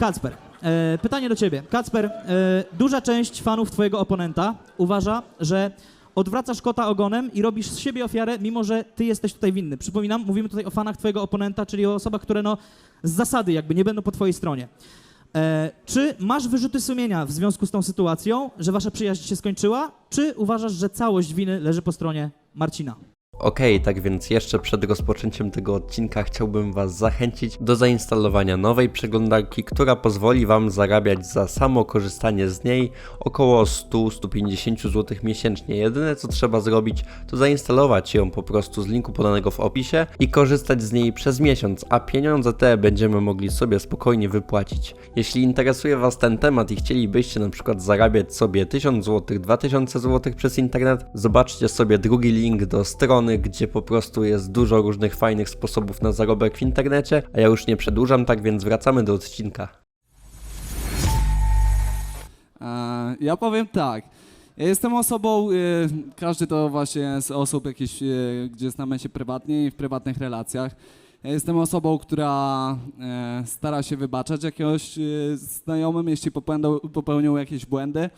Kacper, e, pytanie do ciebie. Kacper, e, duża część fanów twojego oponenta uważa, że odwracasz kota ogonem i robisz z siebie ofiarę, mimo że ty jesteś tutaj winny. Przypominam, mówimy tutaj o fanach twojego oponenta, czyli o osobach, które no z zasady jakby nie będą po twojej stronie. E, czy masz wyrzuty sumienia w związku z tą sytuacją, że wasza przyjaźń się skończyła, czy uważasz, że całość winy leży po stronie Marcina? Okej, tak więc jeszcze przed rozpoczęciem tego odcinka chciałbym Was zachęcić do zainstalowania nowej przeglądarki, która pozwoli Wam zarabiać za samo korzystanie z niej około 100-150 zł miesięcznie. Jedyne co trzeba zrobić to zainstalować ją po prostu z linku podanego w opisie i korzystać z niej przez miesiąc, a pieniądze te będziemy mogli sobie spokojnie wypłacić. Jeśli interesuje Was ten temat i chcielibyście na przykład zarabiać sobie 1000 zł, 2000 zł przez internet, zobaczcie sobie drugi link do strony, gdzie po prostu jest dużo różnych fajnych sposobów na zarobek w internecie, a ja już nie przedłużam, tak więc wracamy do odcinka. E, Ja powiem tak. Ja jestem osobą, e, każdy to właśnie z osób jakieś, e, gdzie znamy się prywatnie i w prywatnych relacjach. Ja jestem osobą, która stara się wybaczać jakiegoś znajomym, jeśli popełnią jakieś błędy.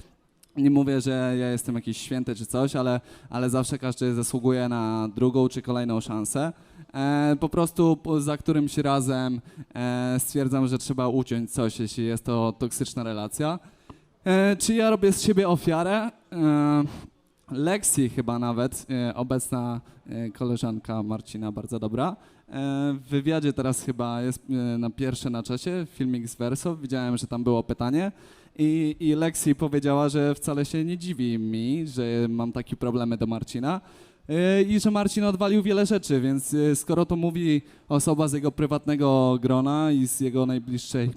Nie mówię, że ja jestem jakiś święty czy coś, ale, ale zawsze każdy zasługuje na drugą czy kolejną szansę. E, po prostu za którymś razem e, stwierdzam, że trzeba uciąć coś, jeśli jest to toksyczna relacja. E, czy ja robię z siebie ofiarę? E, Lexi chyba nawet, e, obecna e, koleżanka Marcina, bardzo dobra. E, w wywiadzie teraz chyba jest e, na pierwsze na czasie, filmik z Verso, widziałem, że tam było pytanie. I, I Lexi powiedziała, że wcale się nie dziwi mi, że mam takie problemy do Marcina e, i że Marcin odwalił wiele rzeczy, więc e, skoro to mówi osoba z jego prywatnego grona i z jego najbliższej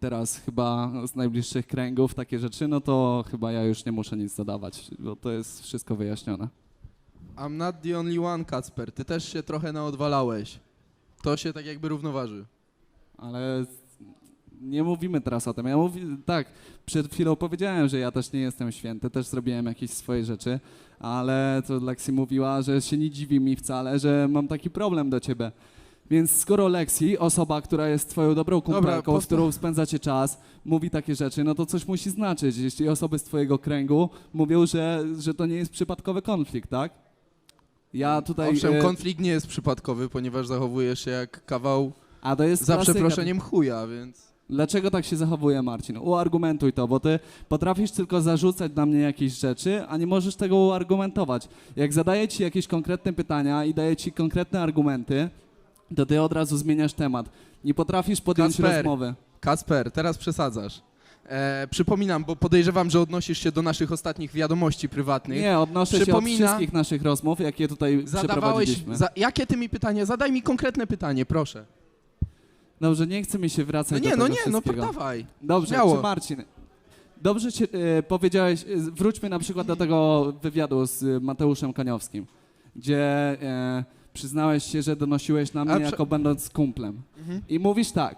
teraz chyba z najbliższych kręgów takie rzeczy, no to chyba ja już nie muszę nic dodawać, bo to jest wszystko wyjaśnione. I'm not the only one, Kacper. Ty też się trochę naodwalałeś. To się tak jakby równoważy. Ale nie mówimy teraz o tym. Ja mówi, tak, przed chwilą powiedziałem, że ja też nie jestem święty, też zrobiłem jakieś swoje rzeczy, ale to Lexi mówiła, że się nie dziwi mi wcale, że mam taki problem do ciebie. Więc skoro Lexi, osoba, która jest twoją dobrą kumpelką, z którą spędzacie czas, mówi takie rzeczy, no to coś musi znaczyć. Jeśli osoby z twojego kręgu mówią, że, że to nie jest przypadkowy konflikt, tak? Ja tutaj... Owszem, e, konflikt nie jest przypadkowy, ponieważ zachowujesz się jak kawał a to jest za klasyka. przeproszeniem chuja, więc... Dlaczego tak się zachowuje Marcin? Uargumentuj to, bo ty potrafisz tylko zarzucać na mnie jakieś rzeczy, a nie możesz tego uargumentować. Jak zadaję ci jakieś konkretne pytania i daję ci konkretne argumenty, to ty od razu zmieniasz temat. Nie potrafisz podjąć Kacper. rozmowy. Kacper, teraz przesadzasz. E, przypominam, bo podejrzewam, że odnosisz się do naszych ostatnich wiadomości prywatnych. Nie, odnoszę się od Przypomina- wszystkich naszych rozmów, jakie tutaj Zadawałeś... przeprowadziliśmy. Za, jakie ty mi pytanie? Zadaj mi konkretne pytanie, proszę. Dobrze, nie chce mi się No wracać nie, do no tego nie, no wszystkiego. dawaj. Dobrze, Śmiało. czy Marcin, dobrze cię, e, powiedziałeś, e, wróćmy na przykład do tego wywiadu z e, Mateuszem Kaniowskim, gdzie e, przyznałeś się, że donosiłeś na mnie prze- jako będąc kumplem. Mhm. I mówisz tak,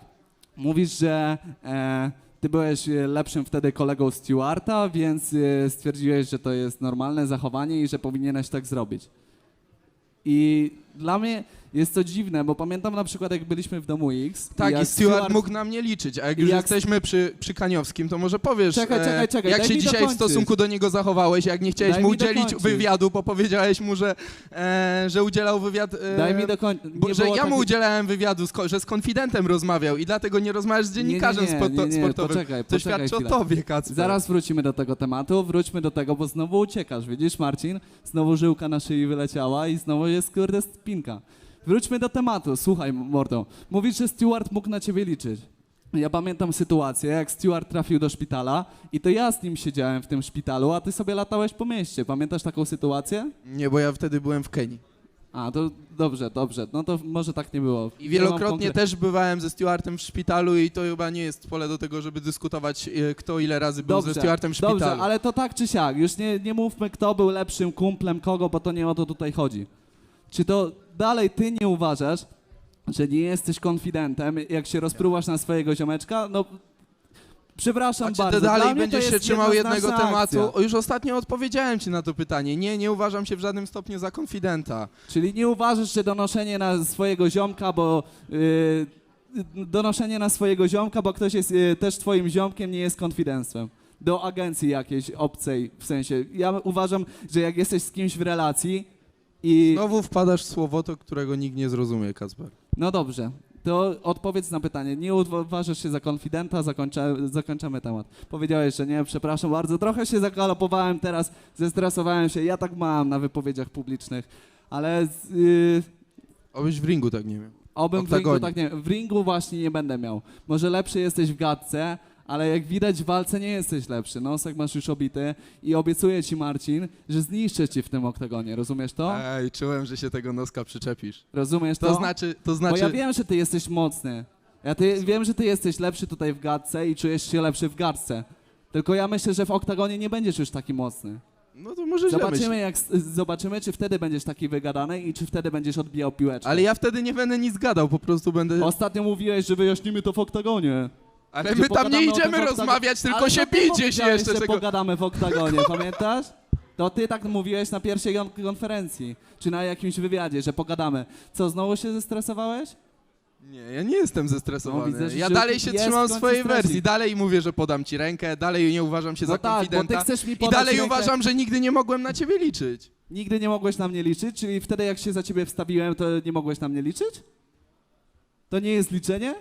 mówisz, że e, ty byłeś e, lepszym wtedy kolegą Stewarta, więc e, stwierdziłeś, że to jest normalne zachowanie i że powinieneś tak zrobić. I dla mnie jest to dziwne, bo pamiętam na przykład jak byliśmy w domu X. Tak, jak i Stewart mógł na mnie liczyć, a jak już jak- jesteśmy przy, przy Kaniowskim, to może powiesz, Czekaj, e, czekaj, czekaj, jak daj się mi dzisiaj w dokończyć. stosunku do niego zachowałeś, jak nie chciałeś Daj mu mi udzielić dokończyć. wywiadu, bo powiedziałeś mu, że, e, że udzielał wywiad... E, Daj mi dokończyć. Bo, że ja mu udzielałem wywiadu, że z konfidentem rozmawiał i dlatego nie rozmawiasz z dziennikarzem nie, nie, sporto- nie, nie, sportowym. Poczekaj, to poczekaj świadczy chwilę. o tobie, Kacper. Zaraz wrócimy do tego tematu, wróćmy do tego, bo znowu uciekasz. Widzisz, Marcin? Znowu żyłka na szyi wyleciała i znowu jest kurde spinka. Wróćmy do tematu. Słuchaj, mordo. Mówisz, że Stewart mógł na ciebie liczyć. Ja pamiętam sytuację, jak Stewart trafił do szpitala i to ja z nim siedziałem w tym szpitalu, a ty sobie latałeś po mieście. Pamiętasz taką sytuację? Nie, bo ja wtedy byłem w Kenii. A, to dobrze, dobrze. No to może tak nie było. I Nie wielokrotnie konkre- też bywałem ze Stewartem w szpitalu i to chyba nie jest pole do tego, żeby dyskutować, e, kto ile razy był ze Stewartem w szpitalu. Dobrze, ale to tak czy siak, już nie, nie mówmy, kto był lepszym kumplem kogo, bo to nie o to tutaj chodzi. Czy to dalej ty nie uważasz, że nie jesteś konfidentem, jak się rozpruwasz na swojego ziomeczka? No, przepraszam A czy bardzo. ty dalej dla mnie to będziesz się jest trzymał jednego jednoznaczna tematu? akcja. O, Już ostatnio odpowiedziałem ci na to pytanie. Nie, nie uważam się w żadnym stopniu za konfidenta. Czyli nie uważasz, że donoszenie na swojego ziomka, bo yy, donoszenie na swojego ziomka, bo ktoś jest y, też twoim ziomkiem, nie jest konfidencem. Do agencji jakiejś obcej, w sensie, ja uważam, że jak jesteś z kimś w relacji i... Znowu wpadasz w słowotok, którego nikt nie zrozumie, Kacper. No dobrze, to odpowiedz na pytanie. Nie uważasz się za konfidenta, zakończa, zakończamy temat. Powiedziałeś, że nie, przepraszam bardzo, trochę się zagalopowałem teraz, zestresowałem się, ja tak mam na wypowiedziach publicznych, ale yy, Obyś w ringu tak nie wiem. obym w ringu tak nie, w ringu właśnie nie będę miał. Może lepszy jesteś w gadce, ale jak widać w walce nie jesteś lepszy. Nosek masz już obity i obiecuję ci Marcin, że zniszczę ci w tym oktagonie, rozumiesz to? Ej, czułem, że się tego noska przyczepisz. Rozumiesz to? To znaczy, to Bo znaczy... ja wiem, że ty jesteś mocny. Ja ty, wiem, że ty jesteś lepszy tutaj w gadce i czujesz się lepszy w gadce. Tylko ja myślę, że w oktagonie nie będziesz już taki mocny. No to może źle Zobaczymy, myślę. jak, zobaczymy, czy wtedy będziesz taki wygadany i czy wtedy będziesz odbijał piłeczkę. Ale ja wtedy nie będę nic gadał, po prostu będę... Ostatnio mówiłeś, że wyjaśnimy to w oktagonie. Ale Gdzie my tam nie pogadamy o tym idziemy w oktagonie. rozmawiać, tylko Ale się to ty bijcie powiedziałeś, jeszcze że tego... pogadamy w oktagonie, pamiętasz? To ty tak mówiłeś na pierwszej kon- konferencji, czy na jakimś wywiadzie, że pogadamy. Co, znowu się zestresowałeś? Nie, ja nie jestem zestresowany. No, widzę, że ja się- dalej się jest w trzymam końcu swojej stresik. wersji. Dalej mówię, że podam ci rękę, dalej nie uważam się No za tak, bo ty konfidenta. chcesz mi I podać dalej rękę. uważam, że nigdy nie mogłem na ciebie liczyć. Nigdy nie mogłeś na mnie liczyć, czyli wtedy jak się za ciebie wstawiłem, to nie mogłeś na mnie liczyć? To nie jest liczenie?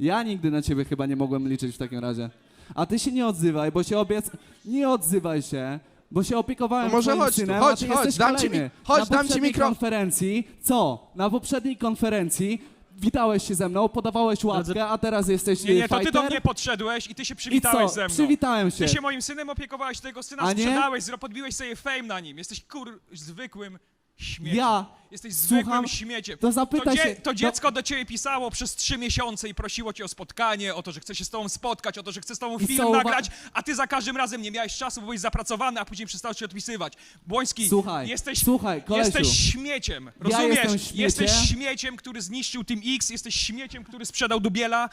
Ja nigdy na ciebie chyba nie mogłem liczyć w takim razie. A ty się nie odzywaj, bo się obiec... Nie odzywaj się, bo się opiekowałem To może twoim chodź tu, synem, chodź, a ty chodź, jesteś dam ci kolejny. mi- chodź, na dam ci poprzedniej mikro- konferencji, co? Na poprzedniej konferencji witałeś się ze mną, podawałeś łapkę, a teraz jesteś Nie, nie, to ty fighter? do mnie podszedłeś i ty się I przywitałeś co? ze mną. Przywitałem się. Ty się moim synem opiekowałeś, tego syna A nie? sprzedałeś, zro- podbiłeś sobie fame na nim. Jesteś kur... zwykłym śmieciem. Ja Jesteś słucham- zwykłym śmieciem. to zapytaj to, się- to dziecko do ciebie pisało przez trzy miesiące i prosiło cię o spotkanie, o to, że chce się z tobą spotkać, o to, że chce z tobą I film nagrać, a ty za każdym razem nie miałeś czasu, bo byłeś zapracowany, a później przestałeś się odpisywać. Błoński, Słuchaj, jesteś, słuchaj, kolesiu. jesteś śmieciem, rozumiesz? jestem. Jesteś śmieciem, który zniszczył Team X, jesteś śmieciem, który sprzedał Dubiela.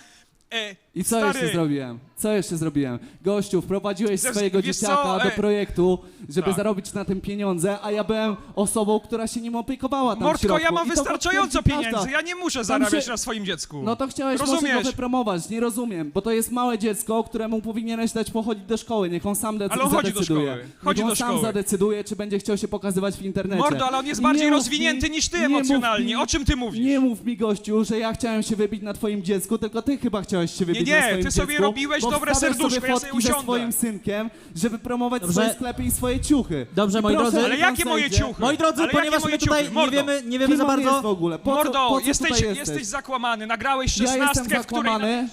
E, I co stary, jeszcze zrobiłem? Co jeszcze zrobiłem? Gościu, wprowadziłeś swojego wiesz dzieciaka co? do Ej. projektu, żeby Tak. zarobić na tym pieniądze, a ja byłem osobą, która się nim opiekowała tam w Mordko, środku. ja mam I to wystarczająco potwierdzi każda. pieniędzy, ja nie muszę zarabiać się- na swoim dziecku. No to chciałeś może Rozumiesz? go wypromować, nie rozumiem, bo to jest małe dziecko, któremu powinieneś dać pochodzić do szkoły, niech on sam dec- Ale on chodzi do zadecyduje. szkoły, chodzi niech on do sam szkoły. zadecyduje, czy będzie chciał się pokazywać w internecie. Mordo, ale on jest I bardziej mów rozwinięty mi- niż ty nie mów emocjonalnie. mi- O czym ty mówisz? Nie mów mi, gościu, że ja chciałem się wybić na twoim dziecku, tylko ty chyba chciałeś się wybić nie, na swoim ty sobie dziecku, robiłeś bo dobre wstawiasz serduszko, sobie ja fotki sobie ze usiądę. swoim synkiem, żeby promować Dobrze. swoje sklepy i swoje ciuchy. Dobrze, I moi proszę, drodzy. Ale jakie moje ciuchy? Moi drodzy, Ale jakie ponieważ moje my tutaj ciuchy? nie Mordo. wiemy, nie wiemy Kim za on bardzo... jest w ogóle? Po co, Mordo, po co jesteś, tutaj jesteś jesteś? zakłamany. Nagrałeś Ja jestem szesnastkę, w której zakłamany.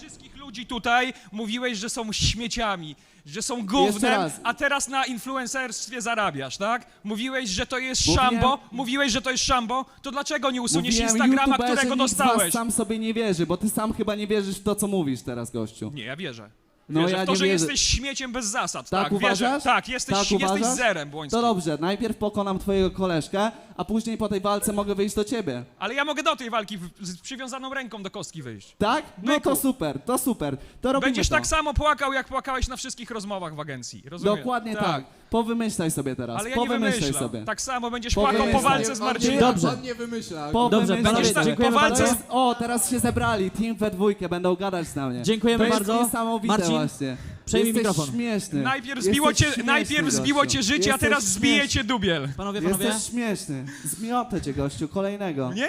Ludzi tutaj mówiłeś, że są śmieciami, że są gównem, raz. a teraz na influencerstwie zarabiasz, tak? Mówiłeś, że to jest Mówiłem- szambo, mówiłeś, że to jest szambo, to dlaczego nie usuniesz Mówiłem, Instagrama, którego nikt z was dostałeś? sam sobie nie wierzy, bo ty sam chyba nie wierzysz w to, co mówisz teraz, gościu. Nie, ja wierzę. No wierzę ja w to, nie że wierzę. jesteś śmieciem bez zasad. Tak Tak, wierzę. uważasz? Tak, jesteś, Tak jesteś uważasz? zerem, Błoński. To dobrze, najpierw pokonam twojego koleżkę, a później po tej walce mogę wyjść do ciebie. Ale ja mogę do tej walki w- z przywiązaną ręką do kostki wyjść. Tak? No Byku. to super, to super. To robimy Będziesz to. tak samo płakał, jak płakałeś na wszystkich rozmowach w agencji. Rozumiesz? Dokładnie tak. Powymyślaj sobie teraz. Ale ja nie Powymyślaj wymyślam. sobie. Tak samo będziesz płakał po walce z Marcinem. Dobrze. On nie wymyśla. Dobrze, Powymyślaj panowie, sobie. dziękujemy po bardzo. To jest, o, teraz się zebrali, team we dwójkę, będą gadać na mnie. Dziękujemy to bardzo. jest niesamowite Marcin, właśnie. Przejmij Jesteś mikrofon. śmieszny. Najpierw zbiło, cię, śmieszny, najpierw zbiło gościu. cię życie, a Jesteś teraz zbije śmieszny. cię dubiel. Panowie, panowie, Jesteś śmieszny. Zmiotę cię, gościu, kolejnego. Nie?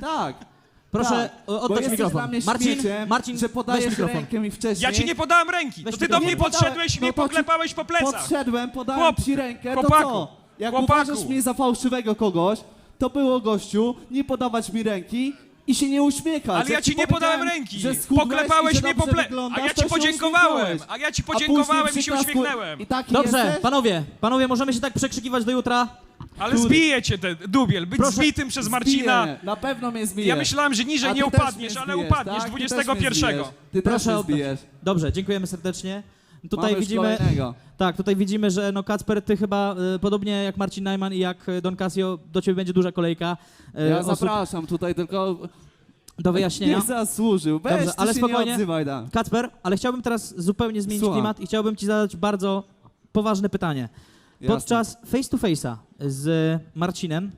Tak. proszę tak. o- Bo oddać jesteś mikrofon. Mnie Marcin, śmieciem, Marcin, że weź podajesz mikrofon. rękę mi wcześniej. Ja ci nie podałem ręki. Weź To ty do mikrofon. mnie Nie podałem. podszedłeś i No mnie to ci- poklepałeś po plecach. Podszedłem, podałem Chłop- ci rękę, chłopaku, to co? Jak chłopaku. uważasz mnie za fałszywego kogoś, to było gościu, nie podawać mi ręki i się nie uśmiechać. Ale ja Jak ci nie podałem powiedziałem, ręki. że schudłeś Poklepałeś że mnie po dobrze ple... wyglądasz, A ja to ci się podziękowałem. uśmiechnąłeś. A ja ci później podziękowałem i się uśmiechnąłem. I taki Dobrze, jesteś? panowie, panowie, możemy się tak przekrzykiwać do jutra. Ale zbije cię ten dubiel. Być Proszę, zbitym przez Marcina. Zbije, na pewno mnie zbije. Ja myślałem, że niżej nie ty też upadniesz, mnie ale zbijesz, upadniesz tak? Ty też mnie 21. zbijesz. Ty też Proszę mnie oddać. zbijesz. Dobrze, dziękujemy serdecznie. Tutaj Mamy widzimy, tak, tutaj widzimy, że no Kacper, ty chyba e, podobnie jak Marcin Najman i jak e, Don Casio, do ciebie będzie duża kolejka e, Ja osób zapraszam tutaj, tylko do wyjaśnienia. nie zasłużył. Weź, Dobrze, ty ale się spokojnie. nie odzywaj, da. Kacper, ale chciałbym teraz zupełnie zmienić Słucham. klimat i chciałbym ci zadać bardzo poważne pytanie. Jasne. Podczas face to face'a z Marcinem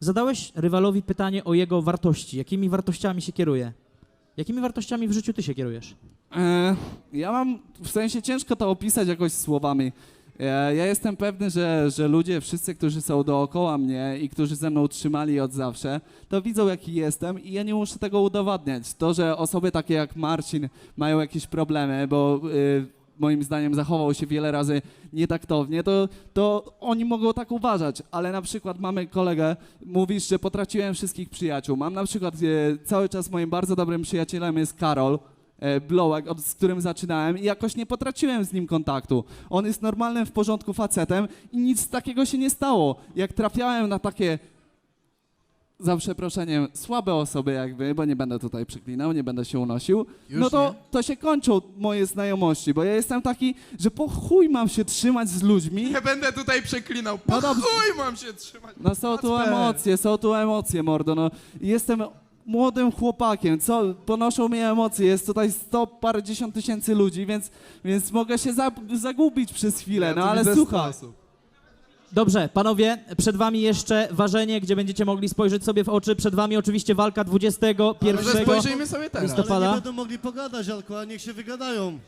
zadałeś rywalowi pytanie o jego wartości. Jakimi wartościami się kieruje? Jakimi wartościami w życiu ty się kierujesz? E, ja mam, w sensie ciężko to opisać jakoś słowami. E, ja jestem pewny, że, że ludzie, wszyscy, którzy są dookoła mnie i którzy ze mną trzymali od zawsze, to widzą jaki jestem i ja nie muszę tego udowadniać. To, że osoby takie jak Marcin mają jakieś problemy, bo y, moim zdaniem zachował się wiele razy nietaktownie, to, to oni mogą tak uważać, ale na przykład mamy kolegę, mówisz, że potraciłem wszystkich przyjaciół. Mam na przykład cały czas moim bardzo dobrym przyjacielem jest Karol, Blowek, od, z którym zaczynałem i jakoś nie potraciłem z nim kontaktu. On jest normalnym, w porządku facetem i nic takiego się nie stało. Jak trafiałem na takie, za przeproszeniem, słabe osoby jakby, bo nie będę tutaj przeklinał, nie będę się unosił, Już no to, nie? to się kończą moje znajomości, bo ja jestem taki, że po chuj mam się trzymać z ludźmi. Nie będę tutaj przeklinał. Po No dobrze. chuj mam się trzymać. No są tu Kacper. emocje, są tu emocje, mordo. No, jestem młodym chłopakiem, co ponoszą mnie emocje. Jest tutaj sto parędziesiąt tysięcy ludzi, więc, więc mogę się za, zagubić przez chwilę, Ja no ale słuchaj. Dobrze, panowie, przed wami jeszcze ważenie, gdzie będziecie mogli spojrzeć sobie w oczy. Przed wami oczywiście walka 21 Może spojrzyjmy sobie teraz. listopada. Ale nie będą mogli pogadać, Alko, a niech się wygadają.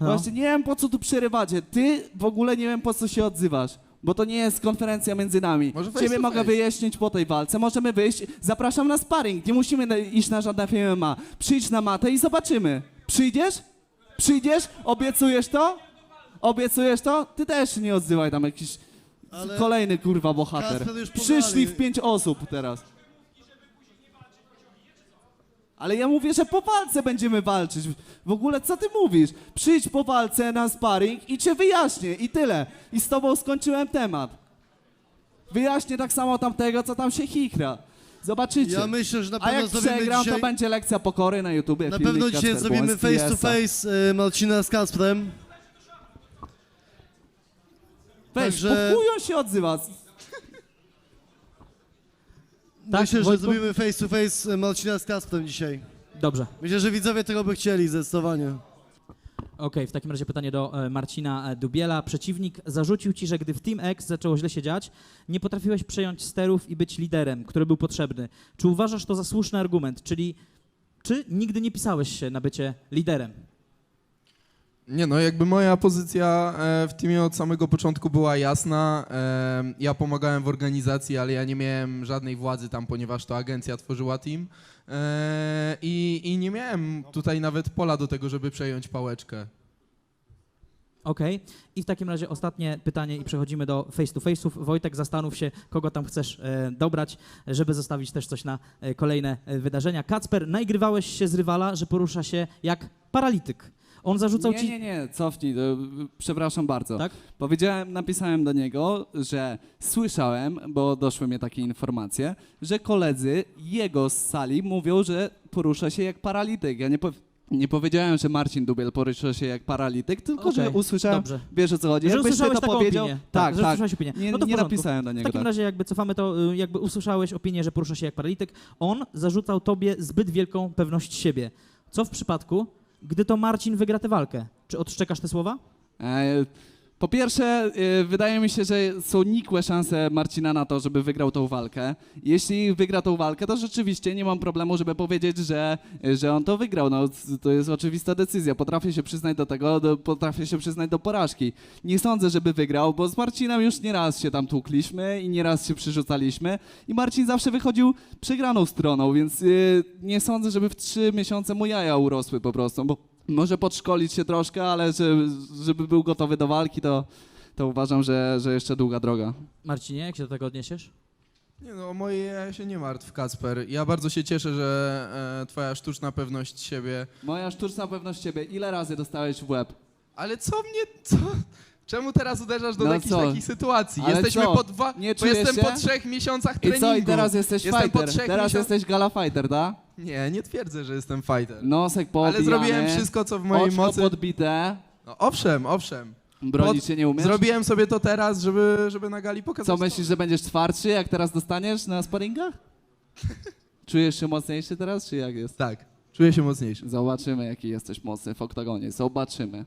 No. Właśnie nie wiem po co tu przerywacie. Ty w ogóle nie wiem po co się odzywasz. Bo to nie jest konferencja między nami. Może face Ciebie to mogę face. wyjaśnić po tej walce. Możemy wyjść. Zapraszam na sparring. Nie musimy na- iść na żadne MMA. Przyjdź na matę i zobaczymy. Przyjdziesz? Przyjdziesz? Obiecujesz to? Obiecujesz to? Ty też nie odzywaj tam jakiś Ale kolejny kurwa bohater. Już Przyszli w pięć osób teraz. Ale ja mówię, że po walce będziemy walczyć. W ogóle co ty mówisz? Przyjdź po walce na sparring i cię wyjaśnię i tyle. I z tobą skończyłem temat. Wyjaśnię tak samo tamtego, co tam się chichra. Zobaczycie. ja myślę, że na A jak pewno zrobimy przegram, dzisiaj... to będzie lekcja pokory na YouTubie. Na filmik pewno dzisiaj Kacper zrobimy Błoński, face to Esa. face y, Marcina z Kasprem. Weź, Także- po chuj on się odzywa. Tak, Myślę, że Wojtku? zrobimy face to face y, Marcina z Kasprem dzisiaj. Dobrze. Myślę, że widzowie tego by chcieli zdecydowanie. Okej, w takim razie pytanie do e, Marcina e, Dubiela. Przeciwnik zarzucił ci, że gdy w Team X zaczęło źle się dziać, nie potrafiłeś przejąć sterów i być liderem, który był potrzebny. Czy uważasz to za słuszny argument? Czyli czy nigdy nie pisałeś się na bycie liderem? Nie no, jakby moja pozycja e, w teamie od samego początku była jasna. E, Ja pomagałem w organizacji, ale ja nie miałem żadnej władzy tam, ponieważ to agencja tworzyła team. E, I, I nie miałem tutaj nawet pola do tego, żeby przejąć pałeczkę. Okej. I w takim razie ostatnie pytanie i przechodzimy do face to face'ów. Wojtek, zastanów się, kogo tam chcesz e, dobrać, żeby zostawić też coś na e, kolejne e, wydarzenia. Kacper, nagrywałeś się z rywala, że porusza się jak paralityk. On zarzucał Nie, ci... nie, nie, cofnij, to, przepraszam bardzo. Tak? Powiedziałem, napisałem do niego, że słyszałem, bo doszły mnie takie informacje, że koledzy jego z sali mówią, że porusza się jak paralityk. Ja nie, nie powiedziałem, że Marcin Dubiel porusza się jak paralityk, tylko że Okej, usłyszałem, Dobrze. wiesz o co chodzi. Że Jakbyś ty usłyszałeś to powiedział, opinię. tak, że tak. usłyszałeś opinię. Nie, no to w nie napisałem do W niego. takim tak. razie jakby cofamy to, y, jakby usłyszałeś opinię, że porusza się jak paralityk. On zarzucał tobie zbyt wielką pewność siebie. Co w przypadku, gdy to Marcin wygra tę walkę? Czy odszczekasz te słowa? E, Po pierwsze, e, wydaje mi się, że są nikłe szanse Marcina na to, żeby wygrał tą walkę. Jeśli wygra tą walkę, to rzeczywiście nie mam problemu, żeby powiedzieć, że, że on to wygrał. No, to jest oczywista decyzja. Potrafię się przyznać do tego, do, potrafię się przyznać do porażki. Nie sądzę, żeby wygrał, bo z Marcinem już nieraz się tam tłukliśmy i nieraz się przyrzucaliśmy i Marcin zawsze wychodził przegraną stroną, więc e, nie sądzę, żeby w trzy miesiące mu jaja urosły po prostu, bo może podszkolić się troszkę, ale żeby, żeby był gotowy do walki, to, to uważam, że, że jeszcze długa droga. Marcinie, jak się do tego odniesiesz? Nie no, o moje się nie martw, Kacper. Ja bardzo się cieszę, że e, twoja sztuczna pewność siebie... Moja sztuczna pewność ciebie, ile razy dostałeś w łeb? Ale co mnie... Co? Czemu teraz uderzasz do No jakichś co? takich sytuacji? Ale Jesteśmy co? po dwa... Nie bo czujesz jestem się? po trzech miesiącach I treningu. co, i teraz jesteś Jestem po fighter, trzech teraz miesiąc- jesteś gala fighter, tak? Nie, nie twierdzę, że jestem fighter. Nosek Ale poobijany, zrobiłem wszystko, co w mojej oczko mocy. podbite, No, owszem, owszem. bronić Pod- się nie umiesz? Zrobiłem sobie to teraz, żeby, żeby na gali pokazać. Co myślisz, że będziesz twardszy, jak teraz dostaniesz na sparingach? Czujesz się mocniejszy teraz, czy jak jest? Tak, czuję się mocniejszy. Zobaczymy, jaki jesteś mocny w oktagonie, zobaczymy.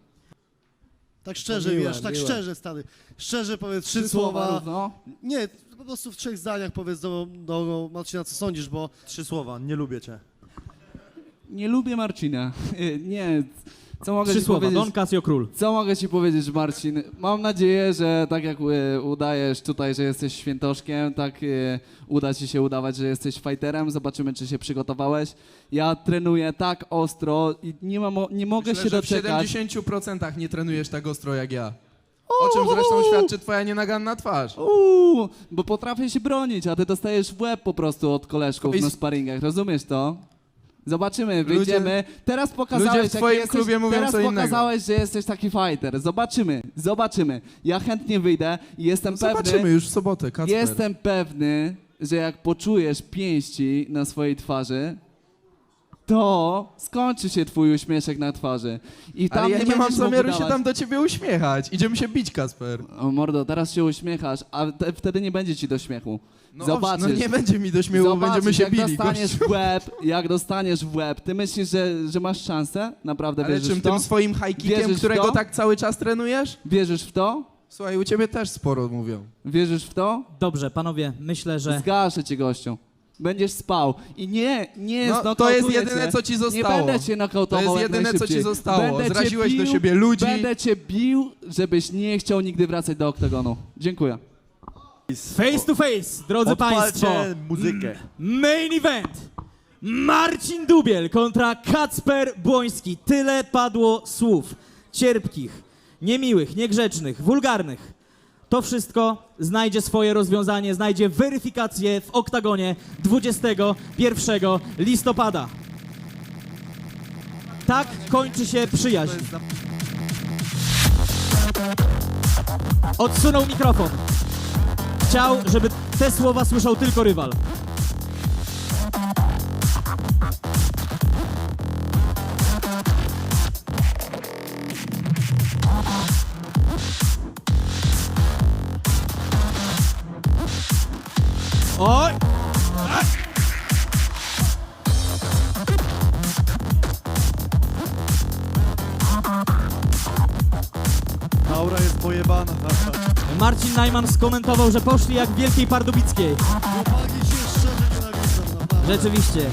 Tak szczerze, Miłe, wiesz, tak miłe. szczerze, stary. Szczerze powiedz trzy, słowa. równo. Nie, po prostu w trzech zdaniach powiedz do, do Marcina, co sądzisz, bo Trzy słowa, nie lubię cię. Nie lubię Marcina. nie, co mogę Trzy ci słowa, powiedzieć? Don Casio Król. Co mogę ci powiedzieć, Marcin? Mam nadzieję, że tak jak e, udajesz tutaj, że jesteś świętoszkiem, tak e, uda ci się udawać, że jesteś fighterem. Zobaczymy, czy się przygotowałeś. Ja trenuję tak ostro i nie, mam, nie mogę Myślę, się że w doczekać. 70% nie trenujesz tak ostro jak ja. O czym zresztą świadczy twoja nienaganna twarz. Uuu, bo potrafię się bronić, a ty dostajesz w łeb po prostu od koleżków I- na sparingach, rozumiesz to? Zobaczymy, wyjdziemy. Teraz pokazałeś, ludzie w jaki twoim jesteś, klubie mówią teraz co innego. pokazałeś, że jesteś taki fighter. Zobaczymy, zobaczymy. Ja chętnie wyjdę i jestem Zobaczymy pewny, już w sobotę, Kacper. jestem pewny, że jak poczujesz pięści na swojej twarzy, to skończy się twój uśmieszek na twarzy. I tam Ale ja nie mam będziesz mógł zamiaru się udawać. tam do ciebie uśmiechać. Idziemy się bić, Kasper. O mordo, teraz się uśmiechasz, a te, wtedy nie będzie ci do śmiechu. No, Zobaczysz. owszem, no nie będzie mi do śmiechu, bo Zobaczysz, będziemy się jak bili. dostaniesz gościu. w łeb, jak dostaniesz w łeb, ty myślisz, że, że masz szansę? Naprawdę Ale wierzysz czym w to? tym swoim Wierzysz w którego to? tak cały czas trenujesz? Wierzysz w to? Słuchaj, u ciebie też sporo mówią. Wierzysz w to? Dobrze, panowie, myślę, że... Zgaszę cię, gościu. Będziesz spał. I nie, nie No, to znokautuję jest cię. jedyne, co ci Nie zostało. będę cię nokautował To jest jak jedyne, co ci zostało. Będę cię Zraziłeś do bił, siebie ludzi. Będę cię bił, żebyś nie chciał nigdy wracać do oktagonu. Dziękuję. Face to face, drodzy państwo. muzykę. Main event. Marcin Dubiel kontra Kacper Błoński. Tyle padło słów. Cierpkich, niemiłych, niegrzecznych, wulgarnych. To wszystko znajdzie swoje rozwiązanie, znajdzie weryfikację w oktagonie 21 listopada. Tak kończy się przyjaźń. Odsunął mikrofon. Chciał, żeby te słowa słyszał tylko rywal. Oj! Aura jest pojebana. Marcin Najman skomentował, że poszli jak w Wielkiej Pardubickiej. Chłopaki się szczerze nienawidzą, naprawdę. Rzeczywiście.